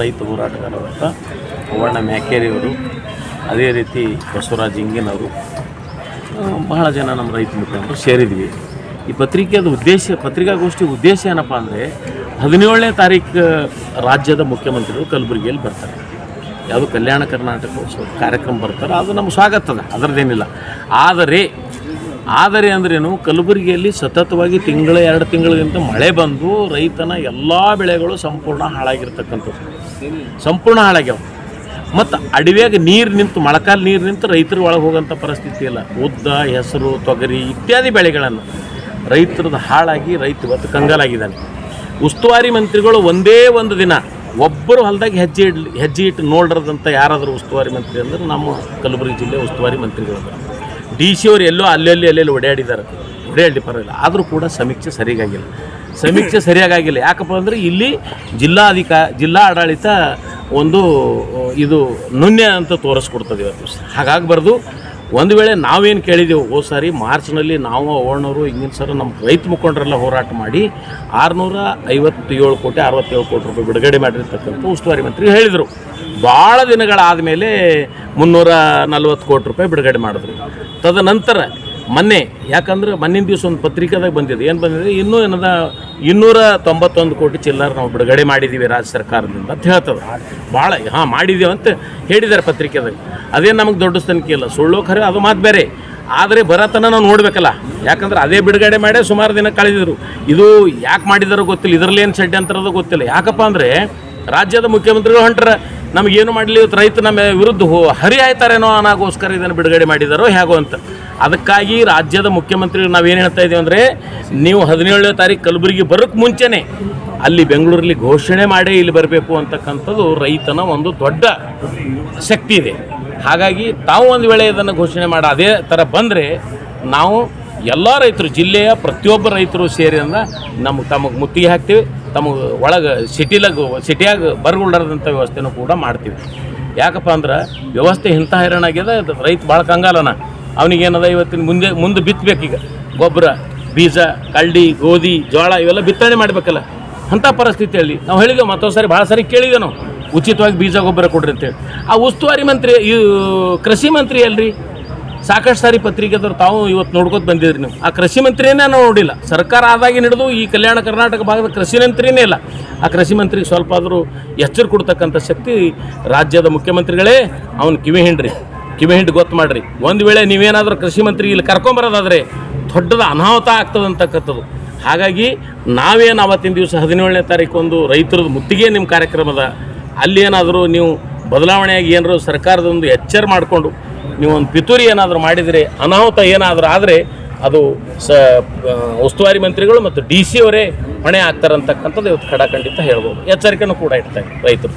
ರೈತ ಹೋರಾಟಗಾರರಂತ ಓವಣ್ಣ ಮ್ಯಾಕೇರಿಯವರು, ಅದೇ ರೀತಿ ಬಸವರಾಜ್ ಇಂಗಿನವರು ಬಹಳ ಜನ ನಮ್ಮ ರೈತ ಮುಖಂಡರು ಸೇರಿದ್ವಿ. ಈ ಪತ್ರಿಕೆಯ ಉದ್ದೇಶ, ಪತ್ರಿಕಾಗೋಷ್ಠಿ ಉದ್ದೇಶ ಏನಪ್ಪ ಅಂದರೆ ಹದಿನೇಳನೇ ತಾರೀಕು ರಾಜ್ಯದ ಮುಖ್ಯಮಂತ್ರಿಗಳು ಕಲಬುರಗಿಯಲ್ಲಿ ಬರ್ತಾರೆ. ಯಾವುದು ಕಲ್ಯಾಣ ಕರ್ನಾಟಕ ಕಾರ್ಯಕ್ರಮ ಬರ್ತಾರೆ, ಅದು ನಮ್ಮ ಸ್ವಾಗತದ ಅದರದ್ದೇನಿಲ್ಲ. ಆದರೆ ಆದರೆ ಅಂದ್ರೇನು ಕಲಬುರಗಿಯಲ್ಲಿ ಸತತವಾಗಿ ತಿಂಗಳ, ಎರಡು ತಿಂಗಳಿಗಿಂತ ಮಳೆ ಬಂದು ರೈತನ ಎಲ್ಲ ಬೆಳೆಗಳು ಸಂಪೂರ್ಣ ಹಾಳಾಗಿರ್ತಕ್ಕಂಥದ್ದು. ಸಂಪೂರ್ಣ ಹಾಳಾಗ್ಯಾವ. ಮತ್ತು ಅಡವ್ಯಾಗ ನೀರು ನಿಂತು, ಮೊಳಕಾಲು ನೀರು ನಿಂತು ರೈತರು ಒಳಗೆ ಹೋಗೋಂಥ ಪರಿಸ್ಥಿತಿ ಇಲ್ಲ. ಉದ್ದ, ಹೆಸರು, ತೊಗರಿ ಇತ್ಯಾದಿ ಬೆಳೆಗಳನ್ನು ರೈತರದ್ದು ಹಾಳಾಗಿ ರೈತ ಇವತ್ತು ಕಂಗಾಲಾಗಿದ್ದಾನೆ. ಉಸ್ತುವಾರಿ ಮಂತ್ರಿಗಳು ಒಂದೇ ಒಂದು ದಿನ ಒಬ್ಬರು ಹೊಲದಾಗ ಹೆಜ್ಜೆ ಇಡ್ಲಿ, ಹೆಜ್ಜೆ ಇಟ್ಟು ನೋಡ್ರದಂತ ಯಾರಾದರೂ ಉಸ್ತುವಾರಿ ಮಂತ್ರಿ ಅಂದ್ರೆ ನಮ್ಮ ಕಲಬುರಗಿ ಜಿಲ್ಲೆ ಉಸ್ತುವಾರಿ ಮಂತ್ರಿಗಳು. ಡಿ ಸಿ ಅವರು ಎಲ್ಲೋ ಅಲ್ಲೆಲ್ಲಿ ಅಲ್ಲೆಲ್ಲಿ ಓಡಾಡಿದ್ದಾರೆ. ಓಡಾಡಿ ಪರವಾಗಿಲ್ಲ. ಆದರೂ ಕೂಡ ಸಮೀಕ್ಷೆ ಸರಿಯಾಗಿಲ್ಲ. ಸಮೀಕ್ಷೆ ಸರಿಯಾಗಿಲ್ಲ ಯಾಕಪ್ಪ ಅಂದರೆ ಇಲ್ಲಿ ಜಿಲ್ಲಾಧಿಕ, ಜಿಲ್ಲಾ ಆಡಳಿತ ಒಂದು ಇದು ನುಣ್ಯ ಅಂತ ತೋರಿಸ್ಕೊಡ್ತದೆ ಇವತ್ತು. ಹಾಗಾಗಬಾರ್ದು. ಒಂದು ವೇಳೆ ನಾವೇನು ಕೇಳಿದೆವು ಹೋದ ಸಾರಿ, ಮಾರ್ಚ್ನಲ್ಲಿ ನಾವು ಓಣರು ಹಿಂದಿನ ಸರ್ ನಮ್ಮ ರೈತ ಮುಖಂಡರೆಲ್ಲ ಹೋರಾಟ ಮಾಡಿ ಆರುನೂರ ಐವತ್ತೇಳು ಕೋಟಿ, ಅರವತ್ತೇಳು ಕೋಟಿ ರೂಪಾಯಿ ಬಿಡುಗಡೆ ಮಾಡಿರ್ತಕ್ಕಂಥ ಉಸ್ತುವಾರಿ ಮಂತ್ರಿ ಹೇಳಿದರು. ಭಾಳ ದಿನಗಳಾದ ಮೇಲೆ ಮುನ್ನೂರ ನಲ್ವತ್ತು ಕೋಟಿ ರೂಪಾಯಿ ಬಿಡುಗಡೆ ಮಾಡಿದ್ರು. ತದನಂತರ ಮೊನ್ನೆ, ಯಾಕಂದ್ರೆ ಮೊನ್ನಿನ ದಿವಸ ಒಂದು ಪತ್ರಿಕಾದಾಗ ಬಂದಿದೆ. ಏನು ಬಂದಿದೆ? ಇನ್ನೂ ಏನದ? ಇನ್ನೂರ ತೊಂಬತ್ತೊಂದು ಕೋಟಿ ಚಿಲ್ಲರ್ ನಾವು ಬಿಡುಗಡೆ ಮಾಡಿದ್ದೀವಿ ರಾಜ್ಯ ಸರ್ಕಾರದಿಂದ ಅಂತ ಹೇಳ್ತದೆ. ಭಾಳ ಹಾಂ ಮಾಡಿದ್ದೀವಿ ಅಂತ ಹೇಳಿದ್ದಾರೆ ಪತ್ರಿಕೆದಾಗ. ಅದೇನು ನಮಗೆ ದೊಡ್ಡ ತನಿಖೆ ಇಲ್ಲ. ಸುಳ್ಳು ಖರೆ, ಅದು ಮಾತು ಬೇರೆ. ಆದರೆ ಬರತನ ನಾವು ನೋಡಬೇಕಲ್ಲ. ಯಾಕಂದ್ರೆ ಅದೇ ಬಿಡುಗಡೆ ಮಾಡೇ ಸುಮಾರು ದಿನ ಕಳೆದಿದ್ರು. ಇದು ಯಾಕೆ ಮಾಡಿದಾರೋ ಗೊತ್ತಿಲ್ಲ. ಇದರಲ್ಲೇನು ಅಂತಾರದು ಗೊತ್ತಿಲ್ಲ. ಯಾಕಪ್ಪ ಅಂದರೆ ರಾಜ್ಯದ ಮುಖ್ಯಮಂತ್ರಿಗಳು ಹೊಂಟ್ರ. ನಮಗೇನು ಮಾಡಲಿ? ರೈತ ನಮ್ಮ ವಿರುದ್ಧ ಹೋ ಹರಿ ಆಯ್ತಾರೇನೋ ಅನ್ನೋಗೋಸ್ಕರ ಇದನ್ನು ಬಿಡುಗಡೆ ಮಾಡಿದಾರೋ ಹೇಗೋ ಅಂತ. ಅದಕ್ಕಾಗಿ ರಾಜ್ಯದ ಮುಖ್ಯಮಂತ್ರಿಗಳು ನಾವೇನು ಹೇಳ್ತಾ ಇದ್ದೀವಿ ಅಂದರೆ, ನೀವು ಹದಿನೇಳನೇ ತಾರೀಕು ಕಲಬುರಗಿ ಬರೋಕ್ಕೆ ಮುಂಚೆನೇ ಅಲ್ಲಿ ಬೆಂಗಳೂರಲ್ಲಿ ಘೋಷಣೆ ಮಾಡೇ ಇಲ್ಲಿ ಬರಬೇಕು ಅಂತಕ್ಕಂಥದ್ದು ರೈತನ ಒಂದು ದೊಡ್ಡ ಶಕ್ತಿ ಇದೆ. ಹಾಗಾಗಿ ತಾವು ಒಂದು ವೇಳೆ ಇದನ್ನು ಘೋಷಣೆ ಮಾಡಿ, ಅದೇ ಥರ ಬಂದರೆ ನಾವು ಎಲ್ಲ ರೈತರು, ಜಿಲ್ಲೆಯ ಪ್ರತಿಯೊಬ್ಬ ರೈತರು ಸೇರಿದ ನಮಗೆ ತಮಗೆ ಮುತ್ತಿಗೆ ಹಾಕ್ತೀವಿ. ತಮಗೆ ಒಳಗೆ ಸಿಟಿಲಾಗ ಸಿಟಿಯಾಗ ಬರಗುಳ್ಳಾರದಂಥ ವ್ಯವಸ್ಥೆನೂ ಕೂಡ ಮಾಡ್ತೀವಿ. ಯಾಕಪ್ಪ ಅಂದ್ರೆ ವ್ಯವಸ್ಥೆ ಇಂಥ ಹೈರಾಣಾಗ್ಯದ ರೈತ ಭಾಳ ಕಂಗಾಲನ. ಅವನಿಗೇನದ ಇವತ್ತಿನ ಮುಂದೆ ಮುಂದೆ ಬಿತ್ತಬೇಕೀಗ ಗೊಬ್ಬರ, ಬೀಜ, ಕಳ್ಳಿ, ಗೋಧಿ ಜೋಳ ಇವೆಲ್ಲ ಬಿತ್ತನೆ ಮಾಡಬೇಕಲ್ಲ. ಅಂಥ ಪರಿಸ್ಥಿತಿಯಲ್ಲಿ ನಾವು ಹೇಳಿದೆವು ಮತ್ತೊಂದು ಸಾರಿ ಭಾಳ ಸಾರಿ ಕೇಳಿದೆ ನಾವು. ಉಚಿತವಾಗಿ ಬೀಜ, ಗೊಬ್ಬರ ಕೊಡ್ರಿ ಅಂತೇಳಿ. ಆ ಉಸ್ತುವಾರಿ ಮಂತ್ರಿ, ಈ, ಕೃಷಿ ಮಂತ್ರಿ ಅಲ್ರಿ ಸಾಕಷ್ಟು ಸಾರಿ ಪತ್ರಿಕೆದವ್ರು ತಾವು ಇವತ್ತು ನೋಡ್ಕೊತ ಬಂದಿದ್ರಿ ನೀವು. ಆ ಕೃಷಿ ಮಂತ್ರಿಯೇ ನಾವು ನೋಡಿಲ್ಲ. ಸರ್ಕಾರ ಆದಾಗಿ ಹಿಡಿದು ಈ ಕಲ್ಯಾಣ ಕರ್ನಾಟಕ ಭಾಗದ ಕೃಷಿ ಮಂತ್ರಿನೇ ಇಲ್ಲ. ಆ ಕೃಷಿ ಮಂತ್ರಿಗೆ ಸ್ವಲ್ಪ ಆದರೂ ಎಚ್ಚರ ಕೊಡ್ತಕ್ಕಂಥ ಶಕ್ತಿ ರಾಜ್ಯದ ಮುಖ್ಯಮಂತ್ರಿಗಳೇ ಅವನು ಕಿವಿ ಹಿಂಡ್ರಿ. ಕಿವಿ ಹಿಂಡಿ ಗೊತ್ತು ಮಾಡ್ರಿ. ಒಂದು ವೇಳೆ ನೀವೇನಾದರೂ ಕೃಷಿ ಮಂತ್ರಿ ಇಲ್ಲಿ ಕರ್ಕೊಂಬರೋದಾದರೆ ದೊಡ್ಡದ ಅನಾಹುತ ಆಗ್ತದಂತಕ್ಕಂಥದ್ದು ಹಾಗಾಗಿ ನಾವೇನು ಆವತ್ತಿನ ದಿವಸ ಹದಿನೇಳನೇ ತಾರೀಕು ಒಂದು ರೈತರದ್ದು ಮುತ್ತಿಗೆ ನಿಮ್ಮ ಕಾರ್ಯಕ್ರಮದ, ಅಲ್ಲಿ ಏನಾದರೂ ನೀವು ಬದಲಾವಣೆಯಾಗಿ ಏನಾದ್ರು ಸರ್ಕಾರದೊಂದು ಎಚ್ಚರ ಮಾಡಿಕೊಂಡು ನೀವು ಒಂದು ಪಿತೂರಿ ಏನಾದರೂ ಮಾಡಿದರೆ, ಅನಾಹುತ ಏನಾದರೂ ಆದರೆ ಅದು ಸ ಉಸ್ತುವಾರಿ ಮಂತ್ರಿಗಳು ಮತ್ತು ಡಿ ಸಿ ಅವರೇ ಹೊಣೆ ಆಗ್ತಾರಂತಕ್ಕಂಥದ್ದು ಇವತ್ತು ಖಡಾಖಂಡಿತ ಹೇಳ್ಬೋದು. ಎಚ್ಚರಿಕೆನೂ ಕೂಡ ಇಡ್ತಾರೆ ರೈತರು.